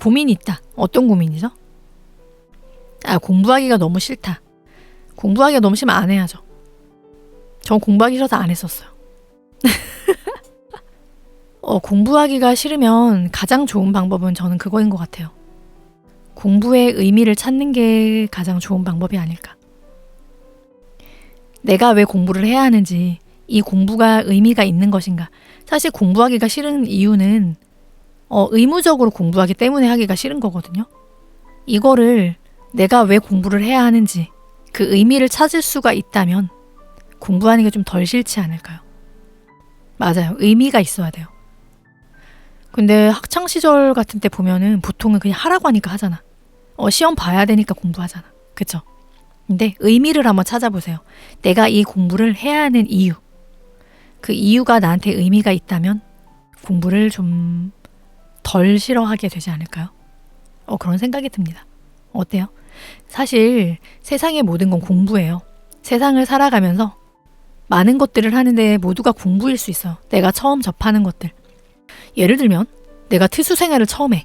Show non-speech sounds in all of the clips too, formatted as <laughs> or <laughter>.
고민이 있다. 어떤 고민이죠? 아, 공부하기가 너무 싫다. 공부하기가 너무 싫으면 안 해야죠. 전 공부하기 싫어서 안 했었어요. <laughs> 어, 공부하기가 싫으면 가장 좋은 방법은 저는 그거인 것 같아요. 공부의 의미를 찾는 게 가장 좋은 방법이 아닐까. 내가 왜 공부를 해야 하는지, 이 공부가 의미가 있는 것인가. 사실 공부하기가 싫은 이유는 어, 의무적으로 공부하기 때문에 하기가 싫은 거거든요. 이거를 내가 왜 공부를 해야 하는지 그 의미를 찾을 수가 있다면 공부하는 게 좀 덜 싫지 않을까요? 맞아요. 의미가 있어야 돼요. 근데 학창 시절 같은 때 보면은 보통은 그냥 하라고 하니까 하잖아. 어, 시험 봐야 되니까 공부하잖아. 그쵸? 근데 의미를 한번 찾아보세요. 내가 이 공부를 해야 하는 이유. 그 이유가 나한테 의미가 있다면 공부를 좀 덜 싫어하게 되지 않을까요? 어, 그런 생각이 듭니다. 어때요? 사실 세상의 모든 건 공부예요. 세상을 살아가면서 많은 것들을 하는데 모두가 공부일 수 있어요. 내가 처음 접하는 것들. 예를 들면 내가 트수 생활을 처음 해.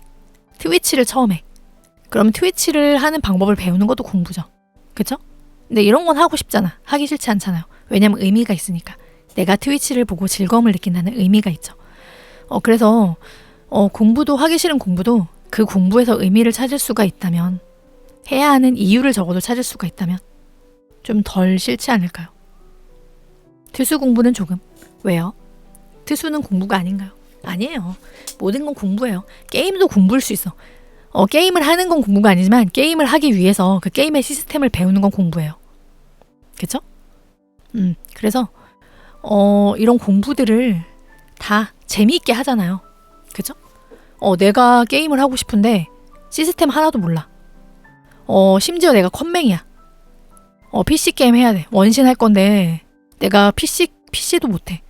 트위치를 처음 해. 그럼 트위치를 하는 방법을 배우는 것도 공부죠. 그쵸? 근데 이런 건 하고 싶잖아. 하기 싫지 않잖아요. 왜냐면 의미가 있으니까. 내가 트위치를 보고 즐거움을 느낀다는 의미가 있죠. 어, 그래서 어, 공부도 하기 싫은 공부도 그 공부에서 의미를 찾을 수가 있다면 해야 하는 이유를 적어도 찾을 수가 있다면 좀 덜 싫지 않을까요? 특수 공부는 조금. 왜요? 특수는 공부가 아닌가요? 아니에요. 모든 건 공부예요. 게임도 공부일 수 있어. 어, 게임을 하는 건 공부가 아니지만 게임을 하기 위해서 그 게임의 시스템을 배우는 건 공부예요. 그쵸? 음, 그래서 어, 이런 공부들을 다 재미있게 하잖아요. 그죠? 어, 내가 게임을 하고 싶은데 시스템 하나도 몰라. 어, 심지어 내가 컴맹이야. 어, PC 게임 해야 돼. 원신 할 건데 내가 PC PC도 못 해.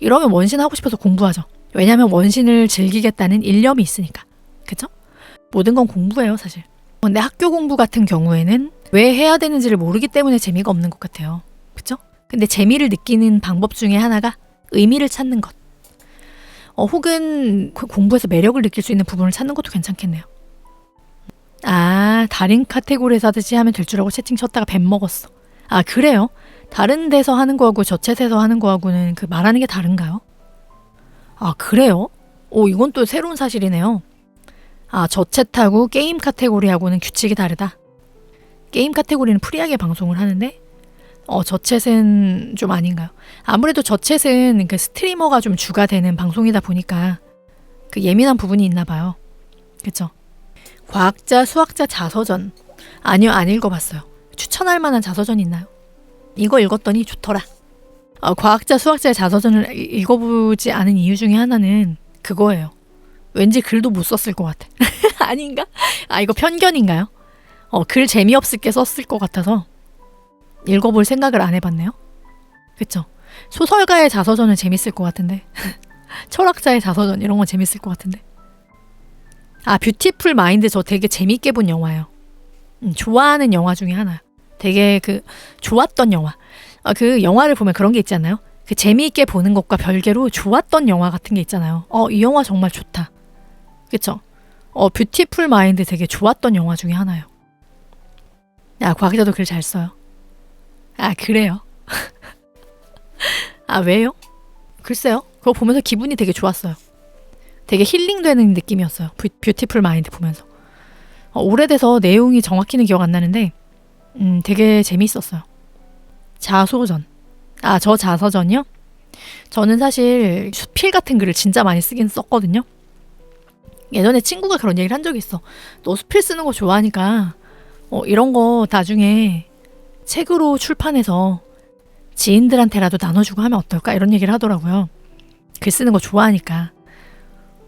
이러면 원신 하고 싶어서 공부하죠. 왜냐면 원신을 즐기겠다는 일념이 있으니까. 그죠? 모든 건 공부예요, 사실. 근데 학교 공부 같은 경우에는 왜 해야 되는지를 모르기 때문에 재미가 없는 것 같아요. 그죠? 근데 재미를 느끼는 방법 중에 하나가 의미를 찾는 것. 어, 혹은 그 공부에서 매력을 느낄 수 있는 부분을 찾는 것도 괜찮겠네요. 아, 다른 카테고리에서 하듯이 하면 될 줄 알고 채팅 쳤다가 뱀 먹었어. 아, 그래요? 다른 데서 하는 거하고 저 챗에서 하는 거하고는 그 말하는 게 다른가요? 아, 그래요? 오, 이건 또 새로운 사실이네요. 아, 저 챗하고 게임 카테고리하고는 규칙이 다르다. 게임 카테고리는 프리하게 방송을 하는데, 어, 저챗은 좀 아닌가요? 아무래도 저챗은 그 스트리머가 좀 주가 되는 방송이다 보니까 그 예민한 부분이 있나 봐요. 그쵸? 과학자, 수학자 자서전. 아니요, 안 읽어봤어요. 추천할 만한 자서전 있나요? 이거 읽었더니 좋더라. 어, 과학자, 수학자의 자서전을 이- 읽어보지 않은 이유 중에 하나는 그거예요. 왠지 글도 못 썼을 것 같아. <laughs> 아닌가? 아, 이거 편견인가요? 어, 글 재미없을 게 썼을 것 같아서 읽어볼 생각을 안 해봤네요. 그쵸? 소설가의 자서전은 재밌을 것 같은데. <laughs> 철학자의 자서전 이런 건 재밌을 것 같은데. 아, 뷰티풀 마인드 저 되게 재밌게 본 영화예요. 음, 좋아하는 영화 중에 하나. 되게 그 좋았던 영화. 아, 그 영화를 보면 그런 게 않나요? 그 재미있게 보는 것과 별개로 좋았던 영화 같은 게 있잖아요. 어, 이 영화 정말 좋다. 그쵸? 어, 뷰티풀 마인드 되게 좋았던 영화 중에 하나예요. 야, 과기자도 글 잘 써요. 아, 그래요? <laughs> 아, 왜요? 글쎄요. 그거 보면서 기분이 되게 좋았어요. 되게 힐링되는 느낌이었어요. 뷰, 뷰티풀 마인드 보면서. 어, 오래돼서 내용이 정확히는 기억 안 나는데, 음, 되게 재밌었어요. 자소전. 아, 저 자서전이요? 저는 사실 수필 같은 글을 진짜 많이 쓰긴 썼거든요. 예전에 친구가 그런 얘기를 한 적이 있어. 너 수필 쓰는 거 좋아하니까, 어, 이런 거 나중에 책으로 출판해서 지인들한테라도 나눠주고 하면 어떨까? 이런 얘기를 하더라고요. 글 쓰는 거 좋아하니까.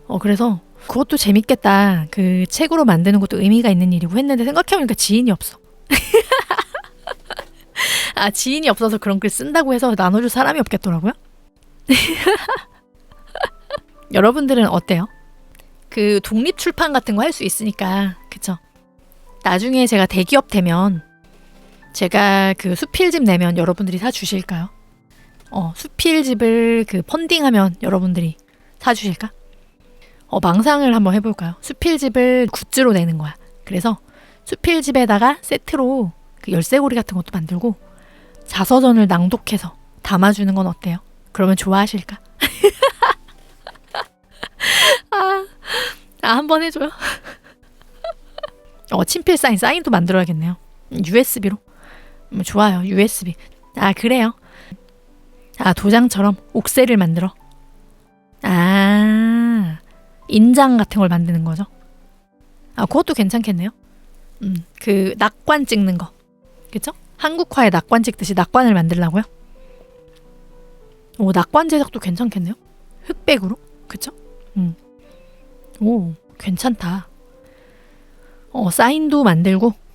어, 그래서 그것도 재밌겠다. 그 책으로 만드는 것도 의미가 있는 일이고 했는데 생각해보니까 지인이 없어. <laughs> 아, 지인이 없어서 그런 글 쓴다고 해서 나눠줄 사람이 없겠더라고요. <laughs> 여러분들은 어때요? 그 독립 출판 같은 거 할 수 있으니까, 그쵸? 나중에 제가 대기업 되면 제가 그 수필집 내면 여러분들이 사 주실까요? 어, 수필집을 그 펀딩하면 여러분들이 사 주실까? 어, 망상을 한번 해볼까요? 수필집을 굿즈로 내는 거야. 그래서 수필집에다가 세트로 그 열쇠고리 같은 것도 만들고 자서전을 낭독해서 담아주는 건 어때요? 그러면 좋아하실까? <laughs> 아, 아, 한번 해줘요. <laughs> 어, 친필 사인, 사인도 만들어야겠네요. USB로. 음, 좋아요, USB. 아, 그래요. 아, 도장처럼 옥새를 만들어. 아, 인장 같은 걸 만드는 거죠. 아, 그것도 괜찮겠네요. 음, 그 낙관 찍는 거. 그쵸? 한국화에 낙관 찍듯이 낙관을 만들라고요? 오, 낙관 제작도 괜찮겠네요. 흑백으로. 그쵸? 음. 오, 괜찮다. 어, 사인도 만들고, 음.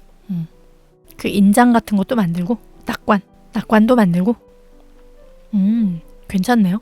그 인장 같은 것도 만들고, 낙관, 낙관도 만들고, 음, 괜찮네요.